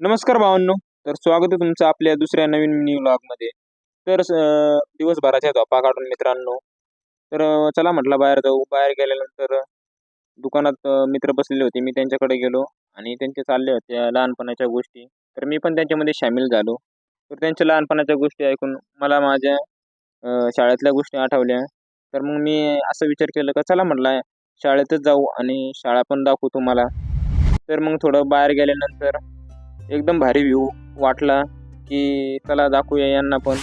नमस्कार भावांनो तर स्वागत आहे तुमचं आपल्या दुसऱ्या नवीन मिनी ब्लॉगमध्ये तर दिवसभराच्या झोपा काढून मित्रांनो तर चला म्हटलं बाहेर जाऊ. बाहेर गेल्यानंतर दुकानात मित्र बसलेले होते. मी त्यांच्याकडे गेलो आणि त्यांचे चालले होते लहानपणाच्या गोष्टी. तर मी पण त्यांच्यामध्ये सामील झालो. तर त्यांच्या लहानपणाच्या गोष्टी ऐकून मला माझ्या शाळेतल्या गोष्टी आठवल्या. तर मग मी असं विचार केलं का चला म्हटलं शाळेतच जाऊ आणि शाळा पण दाखवू तुम्हाला. तर मग थोडं बाहेर गेल्यानंतर एकदम भारी व्ह्यू वाटला की चला दाखवूया यांना पण.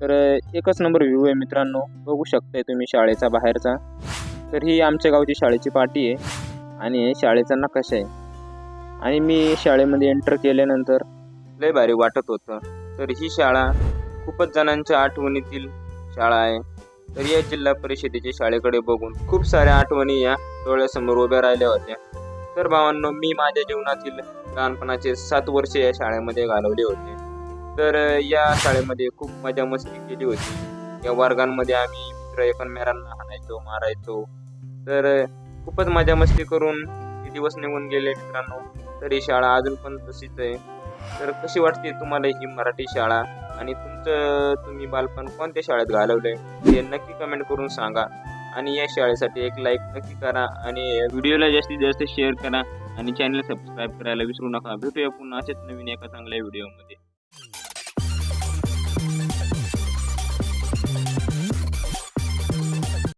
तर एकच नंबर व्ह्यू आहे मित्रांनो. बघू शकताय तुम्ही शाळेचा बाहेरचा. तर ही आमच्या गावची शाळेची पाटी आहे आणि हे शाळेचा नकाशा आहे. आणि मी शाळेमध्ये एंटर केल्यानंतर लय भारी वाटत होतं. तर ही शाळा खूपच जणांच्या आठवणीतील शाळा आहे. तर या जिल्हा परिषदेच्या शाळेकडे बघून खूप साऱ्या आठवणी या डोळ्यासमोर उभ्या राहिल्या होत्या. तर भावांनो मी माझ्या जीवनातील लहानपणाचे सात वर्ष या शाळेमध्ये घालवले होते. तर या शाळेमध्ये खूप मजा मस्ती केली होती. या वर्गांमध्ये आम्ही मित्र एकमेकांना हाणायचो मारायचो. तर खूपच मजा मस्ती करून हे दिवस निघून गेले मित्रांनो. तर ही शाळा अजून पण तशीच आहे. तर कशी वाटते तुम्हाला ही मराठी शाळा? आणि तुमचं तुम्ही बालपण कोणत्या शाळेत घालवलंय? ते नक्की कमेंट करून सांगा. आणि या शाळेसाठी एक लाईक नक्की करा आणि व्हिडिओला जास्तीत जास्त शेअर करा आणि चॅनल सबस्क्राईब करायला विसरू नका. भेटूया पुन्हा असेच नवीन एका चांगल्या व्हिडिओमध्ये